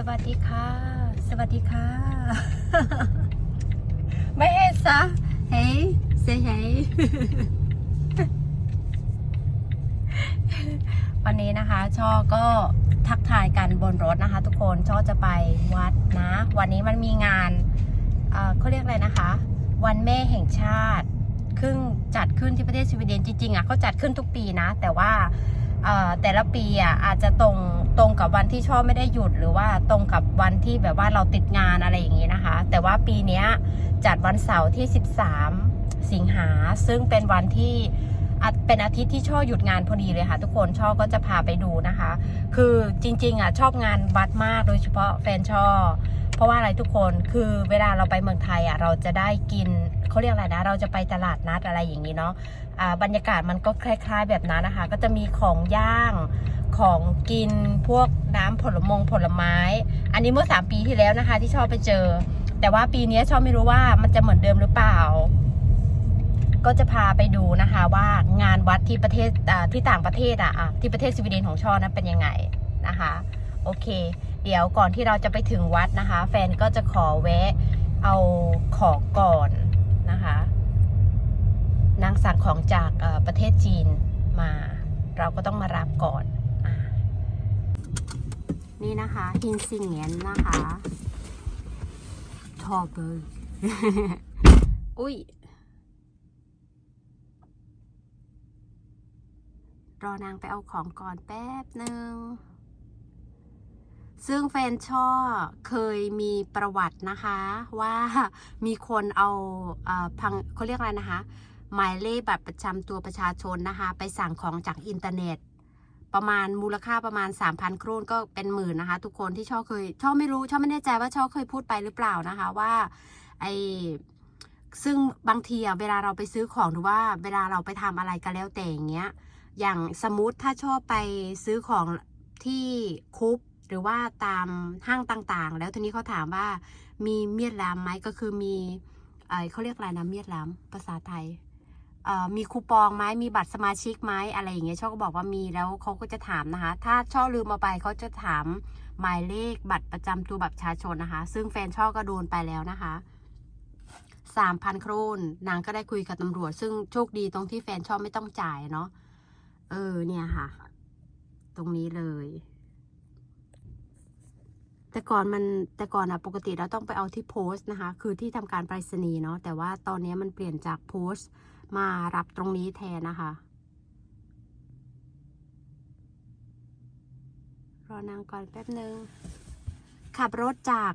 สวัสดีค่ะ สวัสดีค่ะ ไม่เห็นซะเฮ้ยเซเฮ้ยวันนี้นะคะช่อก็ทักทายกันบนรถนะคะ ทุกคนช่อจะไปวัดนะ วันนี้มันมีงานเขาเรียกอะไรนะคะ วันแม่แห่งชาติซึ่งจัดขึ้นที่ประเทศสวีเดนจริงๆอะเขาจัดขึ้นทุกปีนะ แต่ว่า แต่ละปีอะอาจจะตรงตรงกับวันที่ช่อไม่ได้หยุดหรือว่าตรงกับวันที่แบบว่าเราติดงานอะไรอย่างนี้นะคะ แต่ว่าปีนี้จัดวันเสาร์ที่ 13 สิงหาซึ่งเป็นวันที่เป็นอาทิตย์ที่ช่อหยุดงานพอดีเลยค่ะ ทุกคนช่อก็จะพาไปดูนะคะ คือจริง ๆอะชอบงานวัดมากโดยเฉพาะแฟนช่อ เพราะว่าอะไรทุกคนคือเวลาเราไปเมืองไทยอะเราจะได้กินเขาเรียกอะไรนะ เราจะไปตลาดนัดอะไรอย่างนี้เนาะอ่าบรรยากาศมันก็คล้าย ๆ แบบนั้นนะคะ ก็จะมีของย่างของกินพวกน้ำผลมงผลไม้ อันนี้เมื่อ 3 ปีที่แล้วนะคะ ที่ชอบไปเจอ แต่ว่าปีนี้ชอบไม่รู้ว่ามันจะเหมือนเดิมหรือเปล่า ก็จะพาไปดูนะคะว่างานวัดที่ประเทศอ่าที่ต่างประเทศอะอะที่ประเทศสวีเดนของชอนั้นเป็นยังไงนะคะ โอเค เดี๋ยวก่อนที่เราจะไปถึงวัดนะคะ แฟนก็จะขอแวะเอาของก่อนนะคะ นางสั่งของจากประเทศจีนมา เราก็ต้องมารับก่อนอนี่นะคะฮินซิงเงียนนะคะชอบเลยอุ้ยรอนางไปเอาของก่อนแป๊บหนึ่ง ซึ่งแฟนช่อเคยมีประวัตินะคะว่ามีคนเอาพังเขาเรียกอะไรนะคะ หมายเลขบัตรประจำตัวประชาชนนะคะ ไปสั่งของจากอินเทอร์เน็ต ประมาณมูลค่าประมาณ 3,000 ครูนก็เป็นหมื่นนะคะ ทุกคนที่ช่อเคยช่อไม่รู้ช่อไม่แน่ใจว่าช่อเคยพูดไปหรือเปล่านะคะว่าไอซึ่งบางทีอะเวลาเราไปซื้อของหรือว่าเวลาเราไปทำอะไรก็แล้วแต่อย่างเงี้ยอย่างสมมติถ้าชอบไปซื้อของที่คุป หรือว่าตามห้างต่างๆ แล้วทีนี้เขาถามว่ามีเมียดล้ำไหมก็คือมีเอเขาเรียกอะไรนะเมียดล้ำภาษาไทยมีคูปองไหมมีบัตรสมาชิกไหมอะไรอย่างเงี้ยช่อก็บอกว่ามีแล้วเขาก็จะถามนะคะ ถ้าช่อลืมเอาไปเขาจะถามหมายเลขบัตรประจำตัวบัตรประชาชนนะคะ ซึ่งแฟนช่อก็โดนไปแล้วนะคะสามพันโครนนางก็ได้คุยกับตำรวจ ซึ่งโชคดีตรงที่แฟนช่อไม่ต้องจ่ายเนาะเออเนี่ยค่ะ ตรงนี้เลย แต่ก่อนมันแต่ก่อนอะปกติเราต้องไปเอาที่โพสต์นะคะ คือที่ทำการไปรษณีย์เนาะแต่ว่าตอนนี้มันเปลี่ยนจากโพสต์มารับตรงนี้แทนนะคะ รอนางก่อนแป๊บนึง ขับรถจาก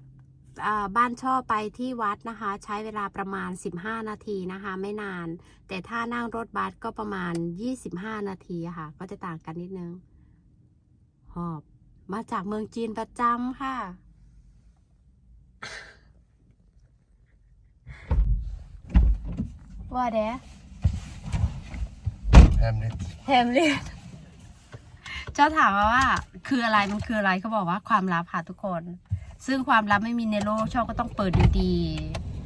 บ้านช่อไปที่วัดนะคะ ใช้เวลาประมาณ 15 นาทีนะคะ ไม่นาน แต่ถ้านั่งรถบัสก็ประมาณ 25 นาทีะค่ะ ก็จะต่างกันนิดนึง หอบ มาจากเมืองจีนประจำค่ะ ว่าเด้ Hemligt. แฮมเลียนเจ้าถามมาว่า คืออะไรมันคืออะไรเขาบอกว่าความลับค่ะทุกคน ซึ่งความลับไม่มีในโลกช่องก็ต้องเปิดดี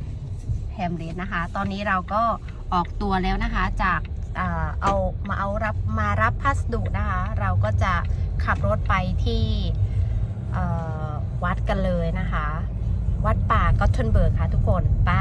ๆแฮมเลียนนะคะ ตอนนี้เราก็ออกตัวแล้วนะคะจากอ่าเอามาเอารับมารับพัสดุนะคะ เราก็จะ ขับรถไปที่วัดกันเลยนะคะ วัดป่ากอตเทนเบิร์กค่ะทุกคนไป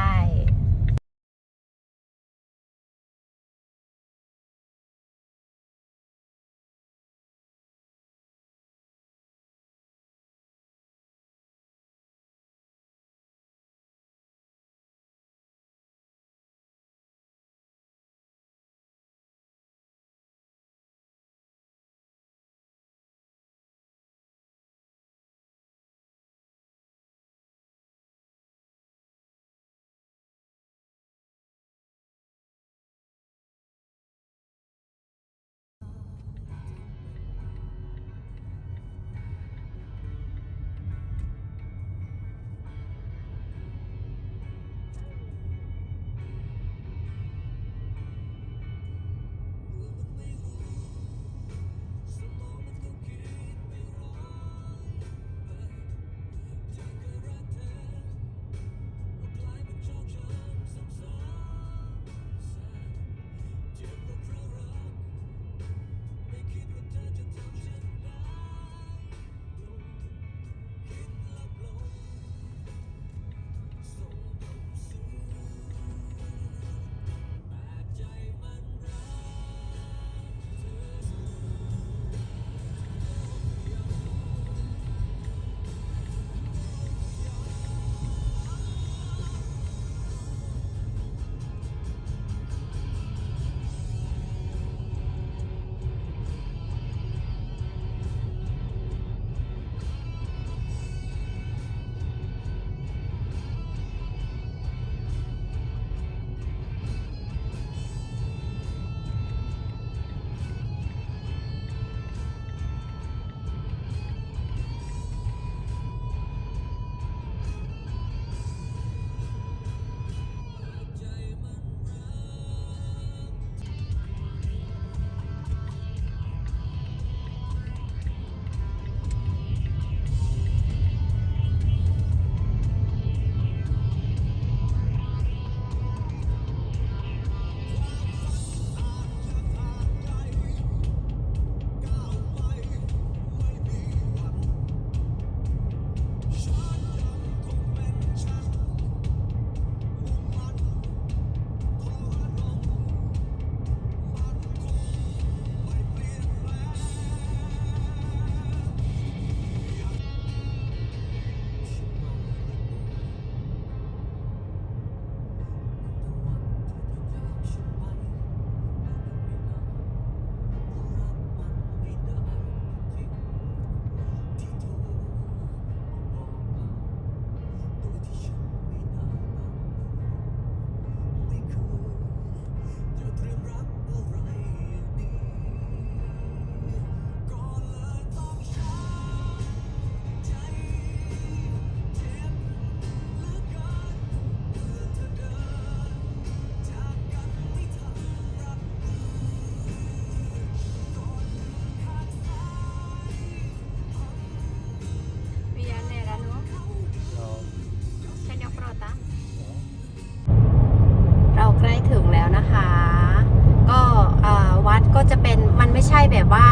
ว่า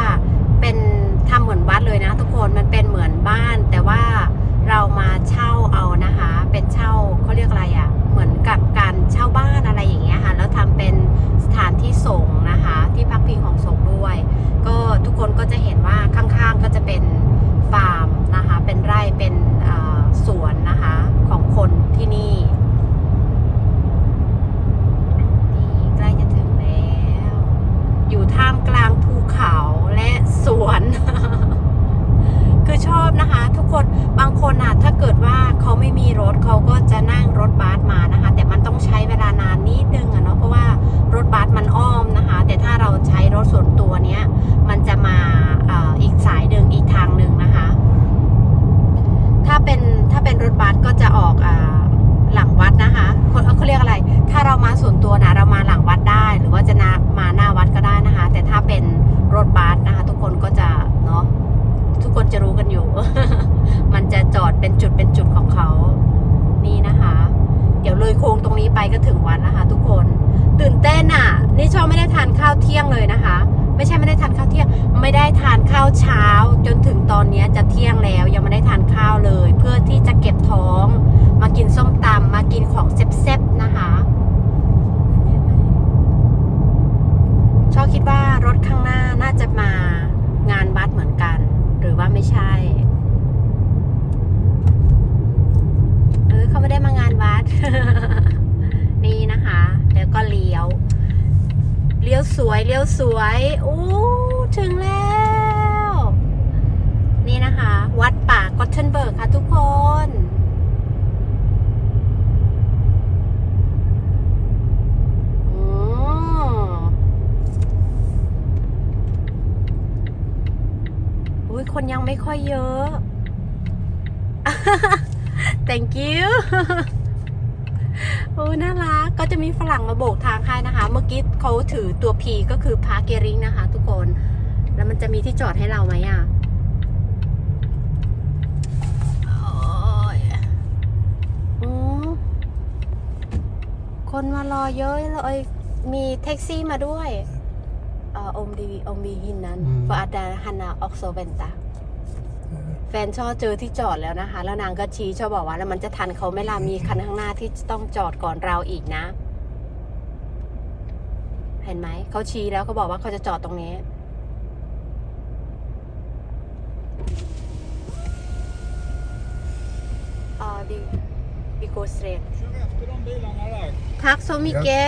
เป็นทำเหมือนวัดเลยนะ ทุกคนมันเป็นเหมือนบ้าน แต่ว่าเรามาเช่าเอานะคะ เป็นเช่าเขาเรียกอะไรอะ่ะ เหมือนกับการเช่าบ้านอะไรอย่างเงี้ยค่ะแล้วทำเป็นสถานที่ส่งนะคะ ที่พักพิงของสงด้วย ก็ทุกคนก็จะ เป็นจุดเป็นจุดของเขานี่นะคะ เดี๋ยวเลยโค้งตรงนี้ไปก็ถึงวัดนะคะ ทุกคนตื่นเต้นอะ นี่ชอบไม่ได้ทานข้าวเที่ยงเลยนะคะ ไม่ใช่ไม่ได้ทานข้าวเที่ยง ไม่ได้ทานข้าวเช้า จนถึงตอนนี้จะเที่ยงแล้ว ยังไม่ได้ทานข้าวเลย เพื่อที่จะเก็บท้อง มากินส้มตำมากินของเซ็บๆนะคะชอบคิดว่ารถข้างหน้าน่าจะมางานวัดเหมือนกัน หรือว่าไม่ใช่ เออเขาไม่ได้มางานวัด นี่นะคะ แล้วก็เลี้ยว เลี้ยวสวย เลี้ยวสวยอู้ถึงแล้ว นี่นะคะ วัดป่ากอตเทนเบิร์กค่ะทุกคน อืมอุ้ยคนยัง ไม่ค่อยเยอะ thank you โอ้น่ารัก ก็จะมีฝรั่งมาโบกทางให้นะคะ เมื่อกี้เขาถือตัว P ก็คือ parking นะคะ ทุกคน แล้วมันจะมีที่จอดให้เราไหมอะโอ้ยอืมคนมารอเยอะเลยมีแท็กซี่มาด้วยเอ่ออมดีอมดีหินนั้นอืมฟาดาฮันนาออกโซเบนตา แฟนชอบเจอที่จอดแล้วนะคะ แล้วนางก็ชี้ชอบบอกว่าแล้วมันจะทันเขาไหม่ล่ะมีคันข้างหน้าที่จะต้องจอดก่อนเราอีกนะ เห็นไหมเขาชี้แล้วเขาบอกว่าเขาจะจอดตรงนี้อ่าบิบิโกสเตรท Kör efter de bilarna där. ทักโซมิเกะ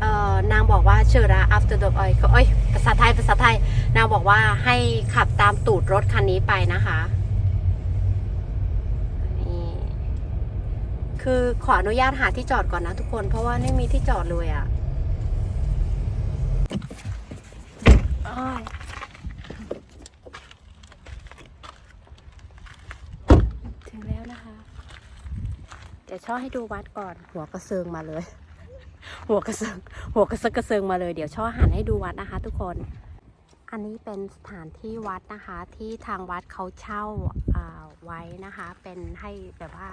เอ่อนางบอกว่าเชอรา after the เอ้ยเอ้ยภาษาไทยภาษาไทย นางบอกว่าให้ขับตามตูดรถคันนี้ไปนะคะ นี่ คือขออนุญาตหาที่จอดก่อนนะทุกคน เพราะว่าไม่มีที่จอดเลยอะ่ะถึงแล้วนะคะ เดี๋ยวช่อให้ดูวัดก่อน หัวกระเซิงมาเลย หัวกระเซิงหัวกระเซิงกระเซิงมาเลย เดี๋ยวช่อหันให้ดูวัดนะคะ ทุกคน อันนี้เป็นสถานที่วัดนะคะ ที่ทางวัดเขาเช่าไว้นะคะ เป็นให้แบบว่า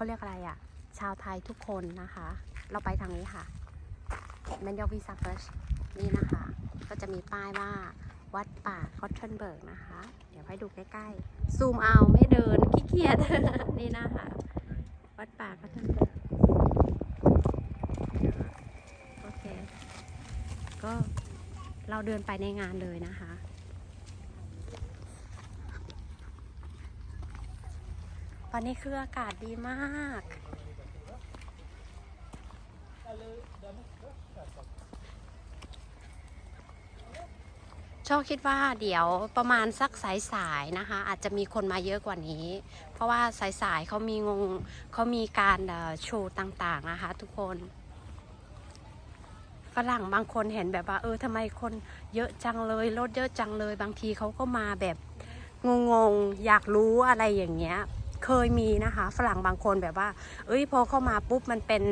เขาเรียกอะไรอะ่ะ ชาวไทยทุกคนนะคะ เราไปทางนี้ค่ะแมนยอวีซักเฟิร์ชนี่นะคะ ก็จะมีป้ายว่าวัดป่าคอตเทนเบิร์กนะคะ เดี๋ยวให้ดูใกล้ๆ ซูมเอาไม่เดินขี้เกียจนี่นะคะ วัดป่าคอตเทนเบิร์กโอเค ก็เราเดินไปในงานเลยนะคะันนี้คืออากาศดีมากชอบคิดว่าเดี๋ยวประมาณสักสายๆนะคะ อาจจะมีคนมาเยอะกว่านี้ เพราะว่าสายๆเขามีงงเขามีการโชว์ต่างๆนะคะทุกคนฝรั่งบางคนเห็นแบบว่าเออทำไมคนเยอะจังเลยรถเยอะจังเลย บางทีเขาก็มาแบบงงๆ อยากรู้อะไรอย่างเงี้ย เคยมีนะคะ ฝรั่งบางคนแบบว่า เอ้ยพอเข้ามาปุ๊บมันเป็น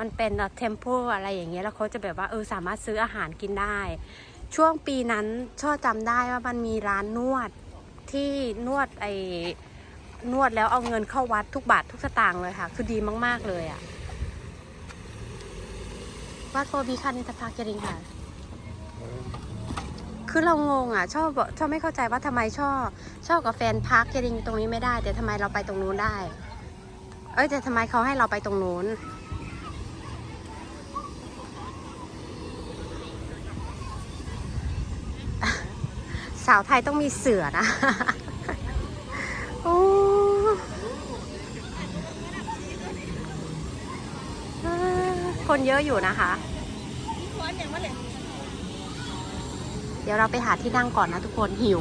มันเป็นเทมเพลอะไรอย่างเงี้ยแล้วเขาจะแบบว่าเออสามารถซื้ออาหารกินได้ ช่วงปีนั้นช่อจำได้ว่ามันมีร้านนวดที่นวดไอ้นวดแล้วเอาเงินเข้าวัดทุกบาททุกสตางค์เลยค่ะ คือดีมาก ๆ เลยอะ่ะวัดโฟบีคันนิตภาเกริงค่ะ คือเรางงอะชอบชอบไม่เข้าใจว่าทำไมชอบ ชอบกับแฟนพักจะดิงตรงนี้ไม่ได้ แต่ทำไมเราไปตรงนู้นได้ เอ้ยแต่ทำไมเขาให้เราไปตรงนู้นสาวไทยต้องมีเสือนะโอ้คนเยอะอยู่นะคะ ดี๋ยวเราไปหาที่นั่งก่อนนะทุกคนหิว